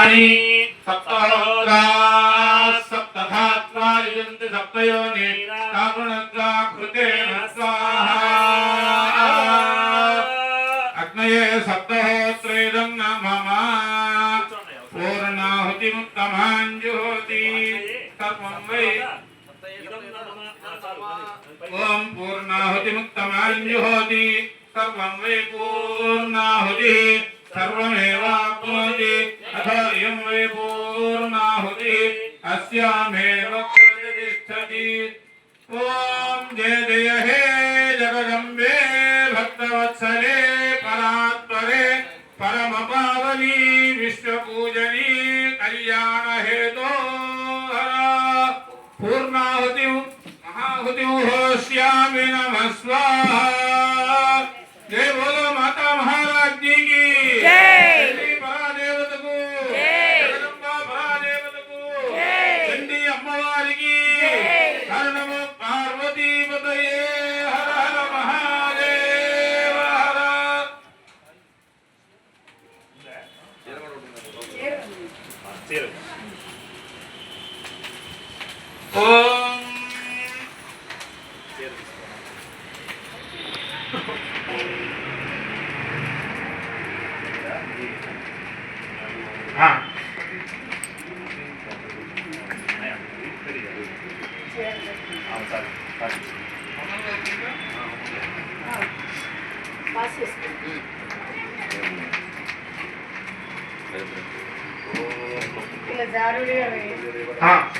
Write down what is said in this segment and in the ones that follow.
सप्तानि सप्तहोरा सप्तधात्वा युजन्ति सप्तयोनि स्वाहा। अग्नये न मम पूर्णाहुतिमुत्तमाञ्जुहोति। सर्वं वै। ॐ पूर्णाहुतिमुत्तमाञ्जुहोति। सर्वं वै पूर्णाहुतिः। सर्वमेवाप्नोति। अथ इयं वै पूर्णाहुतिः अस्यामेव प्रतिष्ठति। ॐ जय जय हे जगदम्बे भक्तवत्सले, परात्परे, परमपावनी, विश्वपूजनी स्वाहा। હા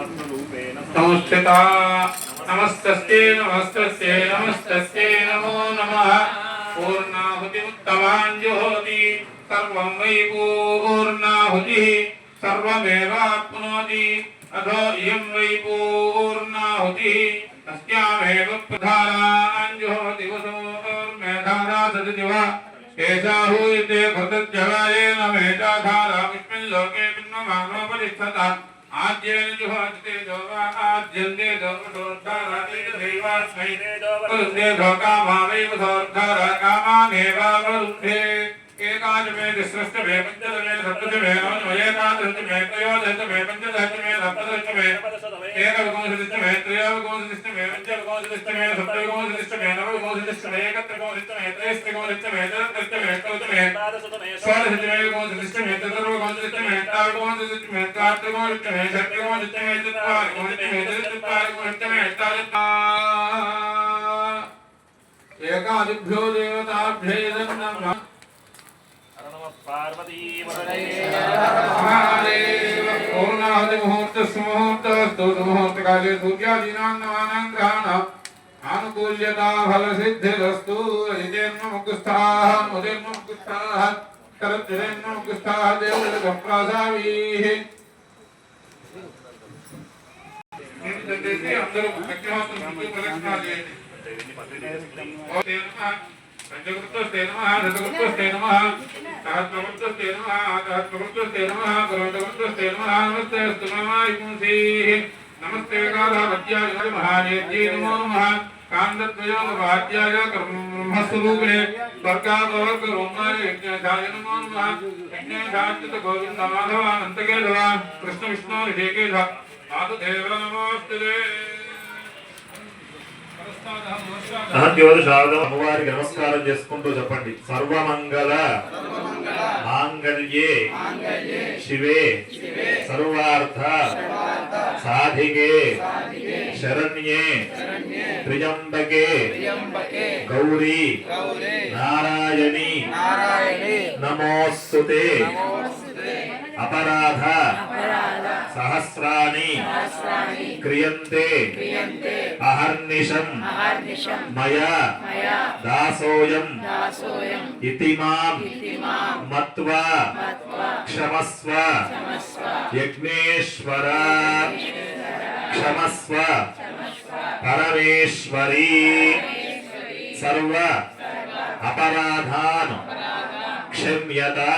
संस्थिता नमस्तस्ते नमस्तस्ते नमस्तस्ते नमो नमः। पूर्णाहुतिमुत्तमान् जुहोति सर्वं वै पूर्णाहुतिः। सर्वमेवाप्नोति। अथो इयं वै पूर्णाहुतिः। अस्यामेव प्रधानाञ्जुहोतिवसोर्मेधारा सदति वा एषा हूयते कृतज्जगायेन मेधाधारा। विस्मिल्लोके विद्ममानोपतिष्ठता ఇయం వై పూర్ణాహుతి తస్యామేవ ప్రధానాంజుహోతి వసోర్మేధారా సదివ కేశాహూయతే కృతజ్జగాయేన मे द्विसृष्ट मे पञ्चदश मे सप्तदश मे नवएकादश मे त्रयोदश मे पञ्चदश मे सप्तदश मे एकविकोंसदिष्ट मे त्रयोविकोंसदिष्ट मे पञ्चविकोंसदिष्ट मे सप्तविकोंसदिष्ट मे नवविकोंसदिष्ट मे एकत्रकोंसदिष्ट मे त्रयस्त्रिकोंसदिष्ट मे चतुर्थदिष्ट मे अष्टवित मे षोडशदिष्ट मे विकोंसदिष्ट मे चतुर्विकोंसदिष्ट मे अष्टाविकोंसदिष्ट मे त्वात्रिकोंसदिष्ट मे षट्रिकोंसदिष्ट मे चत्वारिकोंसदिष्ट मे चतुर्थकोंसदिष्ट मे अष्टावित एकादिभ्यो देवताभ्येदन्नम् ఇదేర్మ ముకుస్థాః ముదేర్మ ముకుస్థాః కరద్దిరేర్మ ముకుస్థాః దేవుడికి ప్రాసావీః అందరూ అగ్నిహోత్రం చుట్టూ ప్రదక్షిణాలు చేయండి ఓతే నమః పంచకృత్వస్తే నమః దశకృత్వస్తే నమః సహస్రకృత్వస్తే నమః సహస్రకృత్వస్తే నమః కరోటకృత్వస్తే నమః నమస్తే అస్తు మమాయుంసీః నమస్తే కాళావత్యాయ మహానేత్యై నమో నమః కాండద్వయోగవాద్యాయ బ్రహ్మస్వరూపిణే స్వర్గాపవర్గరోమాయ యజ్ఞాయ నమో నమః యజ్ఞాచార్యుత గోవింద మాధవ అనంతకేశవ కృష్ణ విష్ణు ఋషికేశ మాధుదేవ నమోస్తుతే మహద్యోదశారదం అమ్మవారికి నమస్కారం చేసుకుంటూ చెప్పండి. సర్వమంగళ మాంగళ్యే శివే సర్వార్థ సాధికే శరణ్యే త్రియంబకే గౌరీ నారాయణి నమోస్సు అపరాధ సహస్రాని. క్రియంతే అహర్నిషం మయా. దాసోయం. ఇది మాం మత్వా. క్షమస్వ. యజ్ఞేశ్వర. క్షమస్వ. పరమేశ్వరీ. సర్వ. అపరాధాన్. క్షమ్యతా.